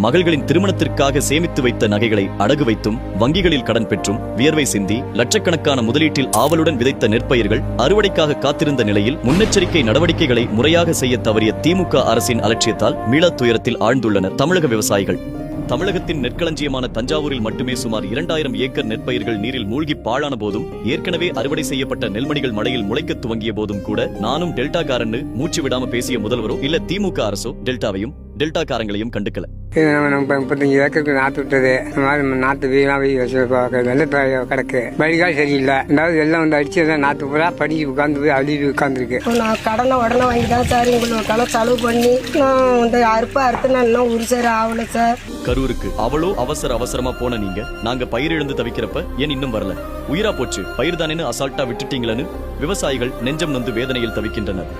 மகள்களின் திருமணத்திற்காக சேமித்து வைத்த நகைகளை அடகு வைத்தும் வங்கிகளில் கடன் பெற்றும் வியர்வை சிந்தி லட்சக்கணக்கான முதலீட்டில் ஆவலுடன் விதைத்த நெற்பயிர்கள் அறுவடைக்காக காத்திருந்த நிலையில் முன்னெச்சரிக்கை நடவடிக்கைகளை முறையாக செய்ய தவறிய திமுக அரசின் அலட்சியத்தால் மீளத் துயரத்தில் ஆழ்ந்துள்ளனர் தமிழக விவசாயிகள். தமிழகத்தின் நெற்களஞ்சியமான தஞ்சாவூரில் மட்டுமே சுமார் இரண்டாயிரம் ஏக்கர் நெற்பயிர்கள் நீரில் மூழ்கி பாழான போதும் ஏற்கனவே அறுவடை செய்யப்பட்ட நெல்மணிகள் மழையில் முளைக்கத் துவங்கிய போதும் கூட நானும் டெல்டா காரன்னு மூச்சு விடாம பேசிய முதல்வரோ இல்ல திமுக அரசோ டெல்டாவையும் டெல்டாக்காரங்களையும் கண்டுக்கல. இது நம்ம நம்ம முப்பத்தஞ்சு ஏக்கருக்கு நாற்று விட்டது நாற்று வீணாக போய் வச்சு ப- கிடக்கு. வழிகால் சரியில்லை. ரெண்டாவது வெள்ளம் வந்து அடிச்சு நாற்று பூரா படிச்சு உட்காந்து போய் அழுவி உட்காந்துருக்கு நான் கடனை உடனே வாங்கி தான் சார் உங்களுக்கான செலவு பண்ணி நான் இந்த அறுப்பை அறுத்து நான் இன்னும் ஒரு சார் ஆகல சார். கரூருக்கு அவளோ அவசர அவசரமா போன நீங்க நாங்க பயிர் இழந்து தவிக்கிறப்ப ஏன் இன்னும் வரல? உயிரா போச்சு பயிர் தானேன்னு அசால்ட்டா விட்டுட்டீங்களேன்னு விவசாயிகள் நெஞ்சம் நொந்து வேதனையில் தவிக்கின்றனர்.